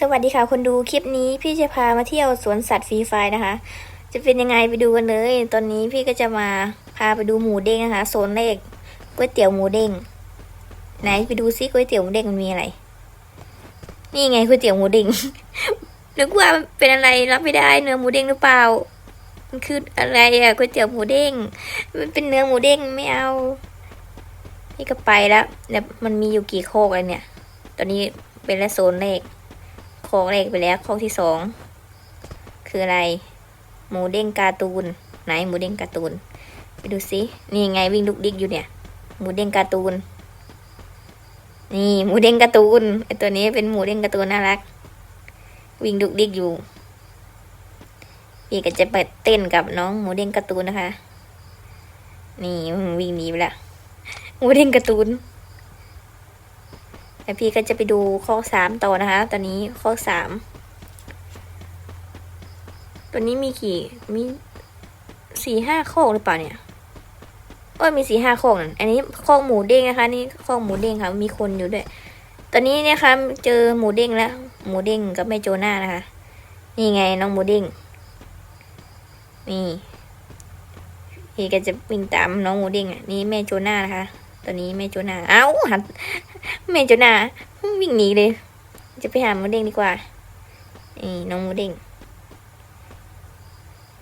สวัสดีค่ะคนดูคลิปนี้พี่จะพามาเที่ยวสวนสัตว์ฟรีไฟนะคะ จะเป็นยังไงไปดูกันเลย ตอนนี้พี่ก็จะมาพาไปดูหมูเด้งนะคะโซนแรกก๋วยเตี๋ยวหมูเด้งไหนไปดูซิก๋วยเตี๋ยวหมูเด้งมันมีอะไร นี่ไงก๋วยเตี๋ยวหมูเด้งนึกว่าเป็นอะไรรับไม่ได้เนื้อหมูเด้งหรือเปล่า มันคืออะไรอะก๋วยเตี๋ยวหมูเด้งมันเป็นเนื้อหมูเด้งไม่เอานี่ก็ไปแล้วเนี่ยมันมีอยู่กี่โคกเลยเนี่ย ตอนนี้เป็นละโซนแรก โค้กแรกไปแล้วโค้กที่สองคืออะไร หมูเด้งการ์ตูน ไหนหมูเด้งการ์ตูน ไปดูสินี่ไงวิ่งลุกดิกอยู่เนี่ย หมูเด้งการ์ตูน นี่หมูเด้งการ์ตูนไอตัวนี้เป็นหมูเด้งการ์ตูนน่ารัก วิ่งดุกดิกอยู่พี่ก็จะไปเต้นกับน้องหมูเด้งการ์ตูนนะคะ นี่วิ่งหนีไปละหมูเด้งการ์ตูน แล้วพี่ก็จะไปดูข้อสามต่อนะคะ ตอนนี้ข้อสามตัวนี้มีกี่มีสี่ห้าข้อหรือเปล่าเนี่ยโอ้ยมีสี่ห้าข้อนั่นอันนี้ข้อหมูเด้งนะคะ นี่ข้อหมูเด้งค่ะ มีคนอยู่ด้วย ตอนนี้เนี่ยค่ะเจอหมูเด้งแล้ว หมูเด้งกับแม่โจน่านะคะ นี่ไงน้องหมูเด้งนี่พี่ก็จะวิ่งตามน้องหมูเด้งอะนี่แม่โจน่านะคะ ตอนนี้แม่โจน่าเอ้าหัน แม่โจนาวิ่งหนีเลย จะไปหาหมูเด้งดีกว่านี่น้องหมูเด้ง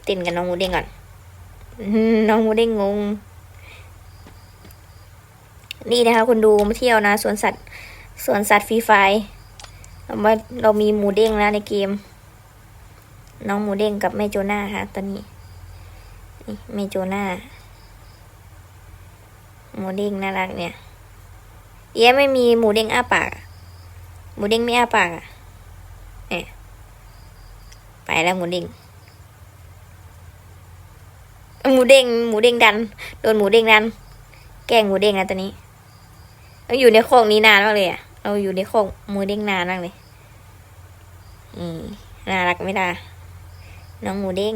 เต้นกับน้องหมูเด้งก่อนน้องหมูเด้งงง นี่นะคะคุณดูมาเที่ยวนะสวนสัตว์สวนสัตว์ฟรีไฟร์เรามาเรามีหมูเด้งแล้วในเกม น้องหมูเด้งกับแม่โจนาค่ะตอนนี้นี่แม่โจนาหมูเด้งน่ารักเนี่ย เอ๊ะไม่มีหมูเด้งอ้าปาก หมูเด้งไม่อ้าปากอะเนี่ยไปแล้วหมูเด้งหมูเด้งหมูเด้งดัน โดนหมูเด้งดัน แกงหมูเด้งนะตอนนี้เราอยู่ในโคอกนี้นานมากเลยอะ เราอยู่ในโคอกหมูเด้งนานมากเลยอืมน่ารักไม่ได้น้องหมูเด้ง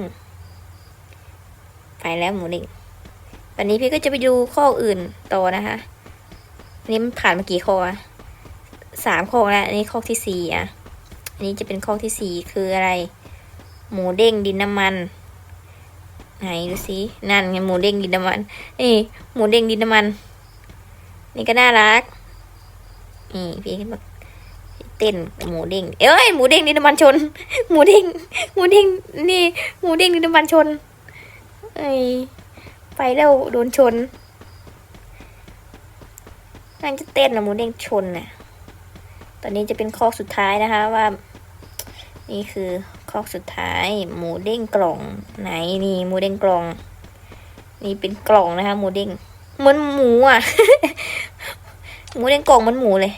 ไปแล้วหมูเด้งตอนนี้พี่ก็จะไปดูข้ออื่นต่อนะคะ นี้มันผ่านมากี่ข้อะสามข้อแล้วอันนี้ข้อที่สี่อะ อันนี้จะเป็นข้อที่สี่คืออะไร หมูเด้งดินน้ำมัน ไหนดูสินั่นไงหมูเด้งดินน้ำมัน นี่ หมูเด้งดินน้ำมัน นี่ก็น่ารัก นี่พี่ก็บอกเต้นหมูเด้ง เอ้ยหมูเด้งดินน้ำมันชน หมูเด้งหมูเด้งนี่ หมูเด้งดินน้ำมันชน เอ้ยไปแล้วโดนชน นั่นจะเต้นนะหมูเด้งชนน่ะตอนนี้จะเป็นข้อสุดท้ายนะคะว่า นี่คือข้อสุดท้าย หมูเด้งกล่องไหนนี่หมูเด้งกล่อง นี่เป็นกล่องนะคะ หมูเด้งเหมือนหมูอะ หมูเด้งกล่องเหมือนหมูเลย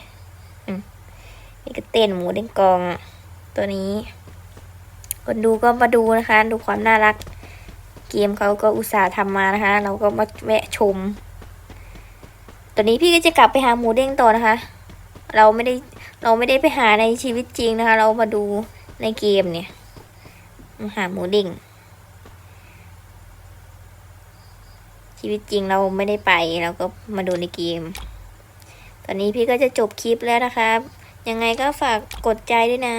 นี่ก็เต้นหมูเด้งกล่อง ตัวนี้คนดูก็มาดูนะคะ ดูความน่ารัก เกมเขาก็อุตส่าห์ทำมานะคะ เราก็มาแวะชม อนนี้พี่ก็จะกลับไปหาหมูเด้งต่อนะคะ เราไม่ได้เราไม่ได้ไปหาในชีวิตจริงนะคะ เรามาดูในเกมเนี่ยมาหาหมูเด้งชีวิตจริงเราไม่ได้ไปเราก็มาดูในเกม ตอนนี้พี่ก็จะจบคลิปแล้วนะคะยังไงก็ฝากกดใจด้วยนะ